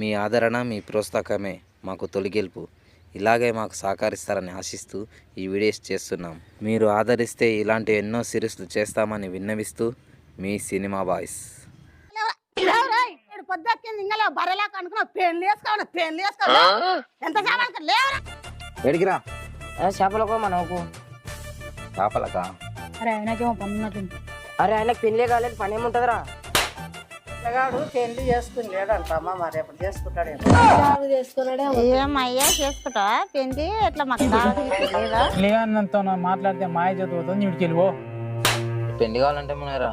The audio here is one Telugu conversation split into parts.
మీ ఆదరణ మీ ప్రోత్సాహమే మాకు తొలి గెలుపు. ఇలాగే మాకు సహకరిస్తారని ఆశిస్తూ ఈ వీడియోస్ చేస్తున్నాం. మీరు ఆదరిస్తే ఇలాంటి ఎన్నో సిరీస్లు చేస్తామని విన్నవిస్తూ మీ సినిమా బాయ్స్. ఎడిగిరా చేపలకు మనకు చేపలక? అరే ఆయనకేమో పని ఉన్నట్టుంది. అరే ఆయనకు పెళ్ళే కాలేదు పని ఏముంటదిరా? పిల్లగాడు పెళ్ళి చేసుకుని లేడంటమ్మా మరి ఎప్పుడు చేసుకుంటాడేమో. ఏమయ్యా చేసుకుంటావా? పెళ్ళి ఎట్లా మాకు లేదా మాట్లాడితే మాయ చదువుతుంది నీటికి వెళ్ళిపో. పెళ్ళి కావాలంటే మనరా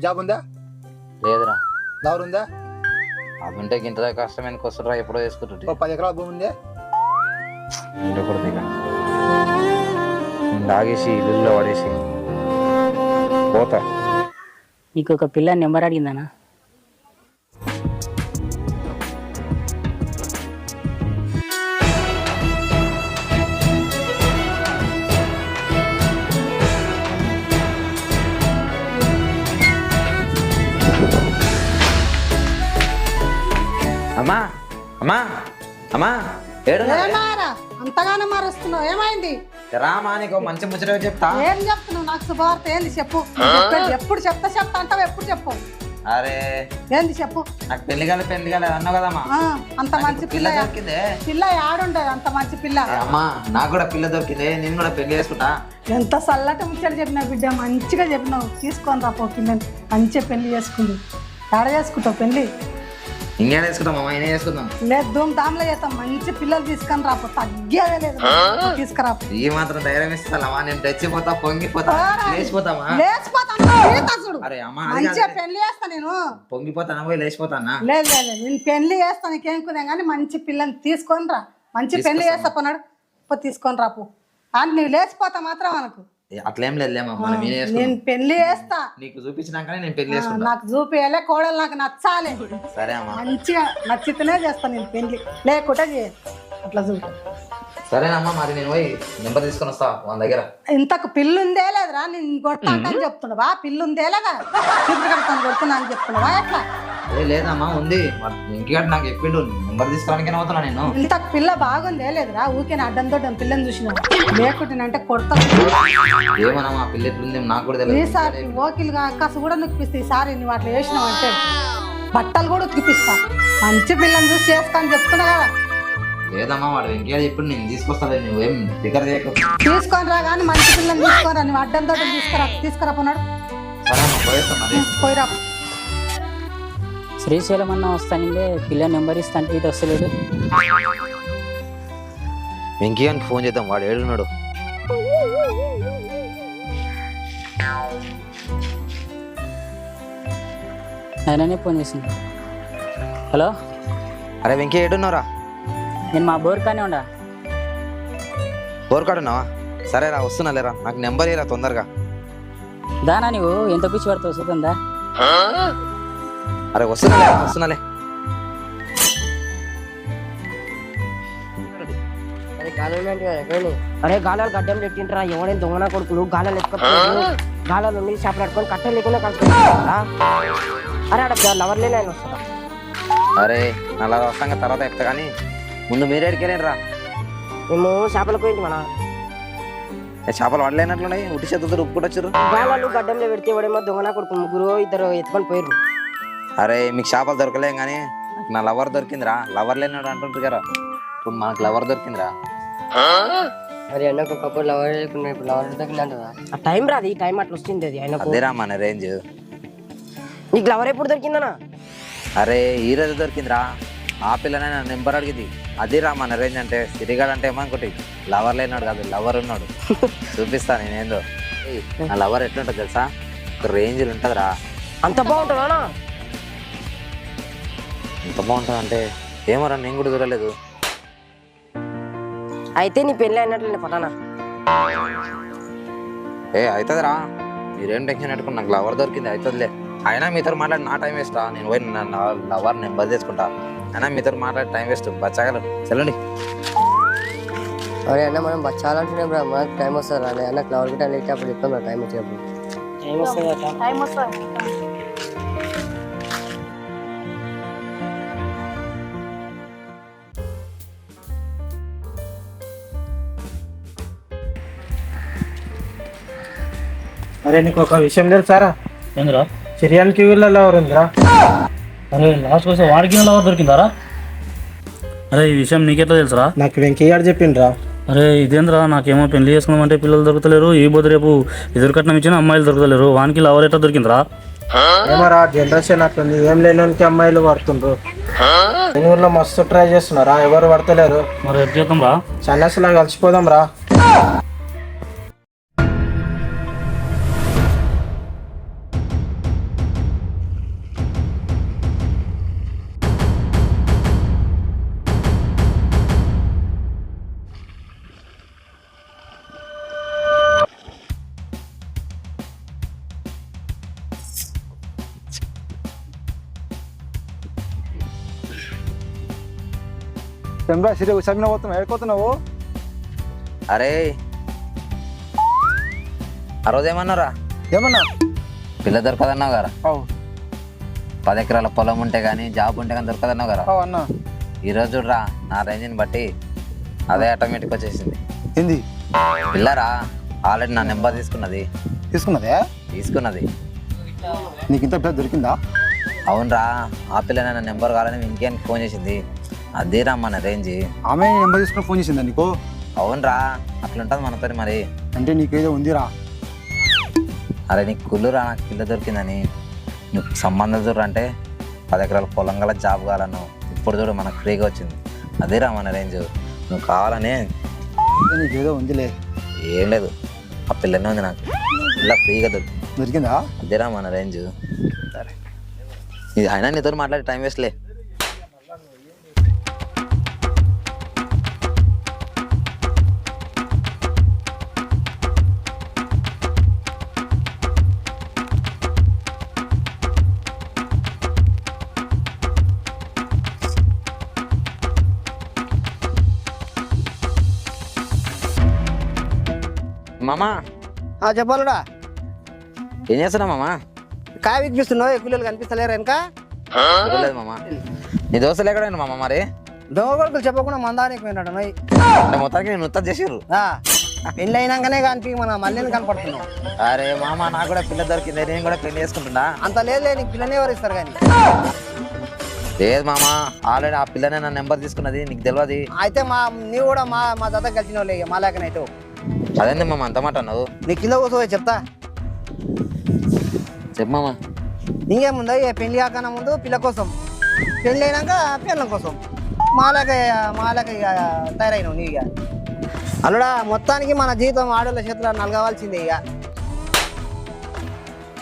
జాబ్ ఉందా? లేదురా. దావర్ ఉందా? అది ఉంటే ఇంత కష్టం ఎందుకు వస్తుండ్రా ఎప్పుడో ఓ చేసుకుంటుంటే పది ఎకరాల భూమి ఉందే? ఉండకూడదు ఇక. లాగేసి ఇల్లులో పడేసి. పోతా. నీకు ఒక పిల్ల నెంబర్ అడిగిందనా అమ్మా అమ్మా అమ్మా. ఏమారా అంతగానో మారుస్తున్నావు. ఏమైంది? రామా నీకు మంచి ముచ్చట చెప్తా. ఏం చెప్తున్నావు? నాకు శుభవార్త. ఏంది చెప్పు? ఎప్పుడు చెప్తా? చెప్తా అంటావు? ఎప్పుడు చెప్పు? అరే. ఏంది చెప్పు? నాకు పెళ్ళి కాలే పెళ్ళి కాలే అన్నావు కదమ్మా. ఆ, అంత మంచి పిల్ల దొరికిందే. పిల్ల ఆడుండదు అంత మంచి పిల్ల? అమ్మా నాకు కూడా పిల్ల దొరికిందే. నేను కూడా పెళ్ళి చేసుకుంటా. ఎంత చల్లటి ముచ్చట చెప్పినావు బిడ్డ. మంచిగా చెప్పినావు. తీసుకొని రా పో పిల్లని మంచిగా పెళ్ళి చేసుకుంది. ఎడ చేసుకుంటావు పెళ్ళి? ఇంకేం చేసుకుంటాం అమ్మా నేనే చేసుకుందాం? లేదు ధూమ్ ధామ్లో చేస్తాం మంచి పిల్లలు తీసుకొని రాపో తగ్గేదే లేదు. తీసుకురా ఈ మాత్రం ధైర్యం ఇస్తానమ్మా నేను తెచ్చిపోతా పొంగిపోతా లేచిపోతామా? లేచిపోతాను అరే అమ్మా మంచిగా కాదు. పెళ్ళి చేస్తా నేను. పొంగిపోతానా పోయి లేచిపోతానా? లేదు లేదు. నేను పెళ్ళి చేస్తా నీకేం కుదే కానీ మంచి పిల్లని తీసుకొని రా. మంచి పెళ్ళి చేస్తా పోనాడు. పో తీసుకొని రాపు. అని నువ్వు లేచిపోతా మాత్రం మనకు అట్లేం మనం నేనే పెళ్ళి చేస్తా. నీకు చూపించినాకనే నేను పెళ్ళి చేసుకుంటా. నాకు చూపియాలే కోడలు నాకు నచ్చాలి. సరే అమ్మా. మంచిగా నచ్చితేనే చేస్తాను నేను పెళ్ళి లేకుంటే అట్లా చూడు. సరేనమ్మా మరి నేను పోయి నెంబర్ తీసుకొని వస్తా వాళ్ళ దగ్గర. ఇంతకు పిల్లు ఉందే లేదురా నేను కొడతా అని చెప్తున్నావా? పిల్లు ఉందే లేదా? చీపురు కడతాను కొడుతున్నా అని చెప్తున్నావా? ఎట్లా? ఏ లేదమ్మా ఉంది. ఇంటికంటే నాకు చెప్పిండు నెంబర్ తీసుకోవడానికి అవుతున్నా నేను. ఇంతకు పిల్ల బాగుందే లేదురా ఊకే అడ్డంతో పిల్లని చూసినా లేకుంటేనంటే కొడతా ఏమన్నా పిల్ల ఎట్లుంది నాకు కూడా తెలియదు. ఈసారి ఓకిలుగా అక్కసు కూడా నొక్కిపిస్తే ఈసారి నువ్వు అట్లా చేసినావు అంటే బట్టలు కూడా ఉతికిపిస్తా. మంచి పిల్లని చూసి చేస్తా అని చెప్తున్నా కదా. లేదమ్మా వాడు వెంకయ్య చెప్పుడు నేను తీసుకొస్తాను నువ్వేం దగ్గర చేయకు. తీసుకొని రా కానీ మంచి పిల్లని తీసుకొని రా నువ్వు అడ్డంతో తీసుకురా తీసుకురా పోనాడు. సరే పోయిరా. శ్రీశైలం అన్న వస్తానిందే పిల్ల నెంబర్ ఇస్తానికి ఇది వస్తలేదు. వెంకయ్యానికి ఫోన్ చేద్దాం. వాడు ఏడున్నాడు. ఆయననే ఫోన్ చేసింది. హలో? అరే వెంకయ్య ఏడున్నారా నేను మా బోర్కానే ఉండా. బోర్కాడున్నావా సరే రా వస్తున్నా లేరా. నాకు నెంబర్ ఇరా తొందరగా. దానా నువ్వు ఎంత పిచ్చి పడుతావు? చూస్తుందా అరే వస్తున్నా లేరా వస్తున్నాలే. అరే గాలి ఎక్కడని అరే గాలాలు గడ్డం పెట్టింటారా ఎవడైనా దొంగన కొడుకులు? గాలాలు ఎత్తుకపోయారు గాలాలు ఉండి చేపలు పట్టుకొని కట్టెలు లేకుండా కలుసుకుంటారా అరే ఆడ లవర్ లేని ఆయన వస్తారా అరే అలా వస్తాక తర్వాత చెప్తా కానీ ముందు మీరే ఎడికెళ్ళండి రా మేము చేపలకు పోయింది మన. చేపలు పడలేనట్లున్నాయి ఉట్టి చేతులతో ఉప్పుకొట్టొచ్చారు గాలాలు గడ్డంలో పెడితే ఎవడేమో దొంగన కొడుకు ముగ్గురు ఇద్దరు ఎత్తుకొని పోయారు అరే మీకు చేపలు దొరకలేం కానీ నా లవర్ దొరికిందిరా. లవర్ లేనాడు అంటుంటారు కదా. ఇప్పుడు మనకు లవర్ దొరికిందిరా. మరి అన్నకు ఒకప్పుడు లవర్ లేకుండా ఇప్పుడు లవర్ దొరికిందంటదా ఆ టైం రాదు ఈ టైం అట్లా వస్తుంది అది అదేరా మన రేంజ్. నీకు లవర్ ఎప్పుడు దొరికిందనా అరే ఈ రోజు దొరికిందిరా. ఆ పిల్లనే నా నెంబర్ అడిగింది. అదిరా మన రేంజ్ అంటే సిరిగాడు అంటే ఏమనుకోటి లవర్ లేనాడు కాదు లవర్ ఉన్నాడు. చూపిస్తా నేనేందో. నా లవర్ ఎట్లుంటుంది తెలుసా? ఒక రేంజ్ ఉంటుందిరా. అంత బాగుంటుందా ఎంత బాగుంటుంది అంటే ఏమోరా నేను కూడా చూడలేదు. అయితే నీ పెళ్ళి అయినట్లే పటానా? ఏ అవుతుందిరా మీరేం టెన్షన్ పెట్టుకుని నాకు లవర్ దొరికింది అవుతుందిలే అయినా మీతో మాట్లాడి నా టైం వేస్టా నేను పోయి నా లవర్ నెంబర్ తీసుకుంటా అయినా మీతో మాట్లాడి టైం వేస్ట్ బచ్చగలరు చల్లండి అరే అన్న మనం బచ్చాలంటే మనకు టైం వస్తుంది అన్న క్లవర్ గిట్ట లేట్ అప్పుడు చెప్తాం టైం వచ్చినప్పుడు టైం వస్తుంది టైం వస్తుంది అరే నీకు ఒక విషయం తెలుసారా? ఏందిరా? సిరియానికి వీళ్ళలో ఎవరుందిరా అరే లాస్ట్ కోసం వాడికి లవర్ దొరికిందారా? అరే ఈ విషయం నీకెట్లా తెలుసురా? నాకు వెంకయ్య చెప్పిండ్రా. అరే ఇదేంద్రా నాకేమో పెళ్ళి చేసుకుందామంటే పిల్లలు దొరకలేరు ఈ బోధ రేపు ఎదురు కట్నం ఇచ్చిన అమ్మాయిలు దొరకలేరు వానికి లవర్ ఎట్లా దొరికిందిరా? ఏమరా జనరేషన్ అట్లుంది ఏం లేనోనికి అమ్మాయిలు పడుతుండ్రు. ఊర్లో మస్తు ట్రై చేస్తున్నారా ఎవరు పడతలేరు. మరి ఎట్ చేద్దాం రా సన్యాసిలా కలిసిపోదాం రా తెంబా సిరి సమిన పోతున్నావు ఎక్కడుతున్నావు అరే ఆ రోజు ఏమన్నారా ఏమన్నా పిల్ల దొరకదన్నావు కదా అవు పది ఎకరాల పొలం ఉంటే కానీ జాబ్ ఉంటే కానీ దొరకదన్నావు కదా? అవు అన్న. ఈ రోజు చూడరా నా రేంజ్ని బట్టి అదే ఆటోమేటిక్ వచ్చేసింది. ఏంది? పిల్లరా ఆల్రెడీ నా నెంబర్ తీసుకున్నది. తీసుకున్నదే? తీసుకున్నది. నీకు ఇంత పెద్ద దొరికిందా? అవునరా ఆ పిల్ల నా నెంబర్ కావాలని ఇంకేం ఫోన్ చేసింది? అదేరా మన రేంజ్ ఆమె నెంబర్ తీసుకుని ఫోన్ చేసిందా నీకు? అవునరా అట్లుంటుంది మనతో మరి. అంటే నీకేదో ఉందిరా. అరే నీకు కుళ్ళురా నాకు పిల్ల దొరికిందని. నువ్వు సంబంధం చూడరా అంటే పది ఎకరాల పొలం గల జాబ్ కావాలను ఇప్పుడు చూడు మనకు ఫ్రీగా వచ్చింది. అదేరా మన రేంజ్ నువ్వు కావాలని. నీకేదో ఉందిలే. ఏం లేదు. ఆ పిల్లనే ఉంది నాకు. పిల్ల ఫ్రీగా దొరికింది. దొరికిందా? అదేరా మన రేంజ్ సరే. ఇది అయినా నీతో మాట్లాడి టైం వేస్ట్లే మామా? చెప్పాలడా ఏం చేస్తున్నావు మామా? కాయ వినిపిస్తున్నావు పిల్లలు కనిపిస్తలేరు వెనక? లేదు మామా. నీ దోశలు ఎక్కడైనా మామ మరి? దొంగ కొడుకులు చెప్పకుండా మందానికి పోయినట్టు నోయ్. మొత్తానికి నేను ఉత్త చేసిర్రు. ఆ, పెళ్ళి అయినాకనే కనిపి మన మళ్ళీ కనపడుతున్నావు అరే మామ నాకు కూడా పిల్ల దొరికింది నేను కూడా పెళ్ళి చేసుకుంటున్నా. అంత లేదు నీకు పిల్లని ఎవరు ఇస్తారు కానీ? లేదు మామ ఆల్రెడీ ఆ పిల్లనే నా నెంబర్ తీసుకున్నది నీకు తెలియదు అయితే మా నీవు కూడా మా మా జత కలిసిన వాళ్ళే మా లేకనైతే. అదేంది మామ అంత మాట అన్నావు నీ కింద కూర్చో చెప్తా. చెప్పు మామ. ఇంకేముందో ఇక పెళ్ళి కాకన ముందు పిల్ల కోసం. పెళ్ళి అయినాక పిల్లల కోసం. మాలక మాలక ఇక తయారైనావు నీ ఇక అల్లుడా మొత్తానికి మన జీవితం ఆడోళ్ళ చేతిలో నలగవలసిందే ఇక.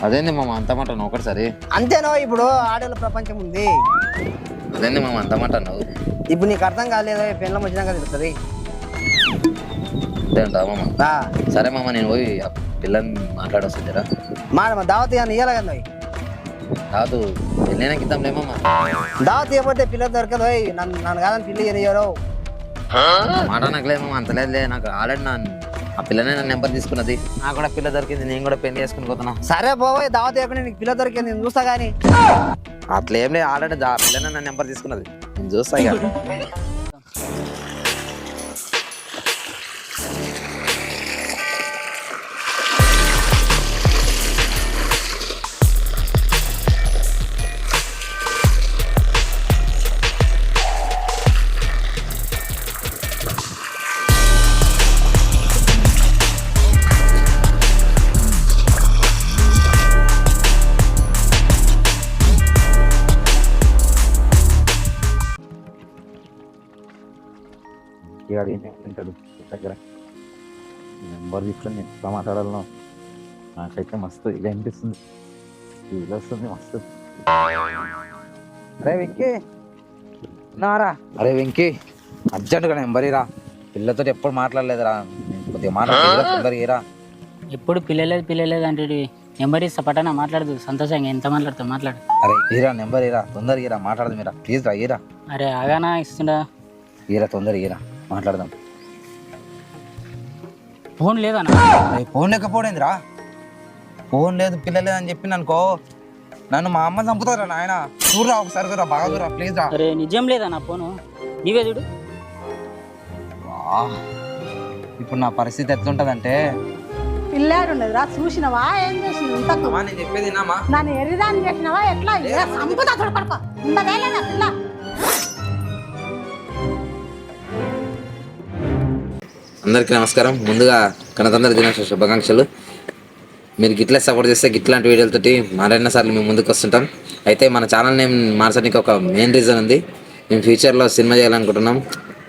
అదేంది మామ అంత మాట అన్నావు ఒకటిసారి? అంతేనో ఇప్పుడు ఆడోళ్ళ ప్రపంచం ఉంది. అదేంది మామ అంత మాట అన్నావు? ఇప్పుడు నీకు అర్థం కాలేదు? పెళ్ళం వచ్చినాక తెలుస్తుంది. అంతే మామ. సరే మామ నేను పోయి ఆ పిల్లని మాట్లాడొస్తుందిరా మా దావత్ అని ఇవ్వాలి కదా. కాదు వెళ్ళినాక ఇద్దాంలే మామ. దావత్ ఇవ్వకపోతే పిల్ల దొరకదు ఓయ్. నన్ను నన్ను కాదని పిల్లి ఎరియరు మాట నాకు మామ అంత లేదులే. నాకు ఆల్రెడీ నా ఆ పిల్లనే నా నెంబర్ తీసుకున్నది. నాకు కూడా పిల్ల దొరికింది నేను కూడా పెళ్ళి చేసుకుని పోతున్నా. సరే పోయి దావత్ ఇవ్వకుండా నీకు పిల్ల దొరికింది నేను చూస్తా కానీ అట్లా ఏం లేదు ఆల్రెడీ పిల్లనే నా నెంబర్ తీసుకున్నది. నేను చూస్తా ఇవాడు ఏం చెప్తుంటాడు దగ్గర నెంబర్ తీసుకొని నేను ఎట్లా మాట్లాడాలను నాకైతే మస్తు ఇది అనిపిస్తుంది. ఇది వస్తుంది మస్తు. అరే వెంకీ నారా. అరే వెంకీ అర్జెంటుగా నెంబర్ ఇరా. పిల్లతో ఎప్పుడు మాట్లాడలేదురా. కొద్దిగా మాట్లాడలేదు తొందరగా ఇరా ఎప్పుడు పిల్లలేదు పిల్లలేదు అంటే నెంబర్ ఇస్తా పట్టనా మాట్లాడదు. సంతోషంగా ఎంత మాట్లాడతావు మాట్లాడు. అరే ఇరా నెంబర్ ఇరా. తొందరగా ఇరా మాట్లాడదు మీరా. ప్లీజ్ రా ఇరా అరే ఆగానా ఇస్తుండా? ఇరా తొందరగా ఇరా మాట్లాడదాం. ఫోన్ లేదనా అరే ఫోన్ లేకపోయిందిరా. ఫోన్ లేదు పిల్ల లేదు అని చెప్పి అనుకో. నన్ను మా అమ్మ చంపుతారా నాయన? చూడరా ఒకసారి చూడరా బాగా చూడరా ప్లీజ్ రా. అరే నిజం లేదన్నా ఫోను? నీవే చూడు. ఇప్పుడు నా పరిస్థితి ఎట్లుంటుందంటే పిల్లాడు ఉన్నదిరా చూసినవా? ఏం చేసినావు? ఇంతకు? నేను చెప్పేది విన్నామా? దాన్ని ఎరిదాన్ని చేసినవా? ఎట్లా? ఏ సంపుతా చూడు పడుకో. ఉండదే లేదా పిల్ల. అందరికీ నమస్కారం. ముందుగా గణతంత్ర దినోత్సవ శుభాకాంక్షలు. మీరు గిట్లా సపోర్ట్ చేస్తే గిట్లాంటి వీడియోలతోటి మరెన్నో సార్లు మేము ముందుకు వస్తుంటాం. అయితే మన ఛానల్ నేమ్ మార్చడానికి ఒక మెయిన్ రీజన్ ఉంది. మేము ఫ్యూచర్లో సినిమా చేయాలనుకుంటున్నాం.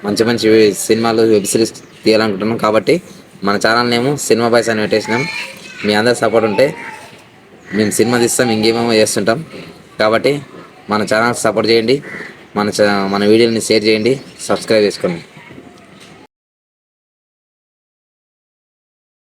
మంచి మంచి సినిమాలు వెబ్ సిరీస్ తీయాలనుకుంటున్నాం కాబట్టి మన ఛానల్ నేము సినిమా బాయ్స్ అని పెట్టేసినాం. మీ అందరి సపోర్ట్ ఉంటే మేము సినిమా తీస్తాం ఇంకేమేమో చేస్తుంటాం. కాబట్టి మన ఛానల్ సపోర్ట్ చేయండి. మన ఛా- మన వీడియోని షేర్ చేయండి. సబ్స్క్రైబ్ చేసుకోండి.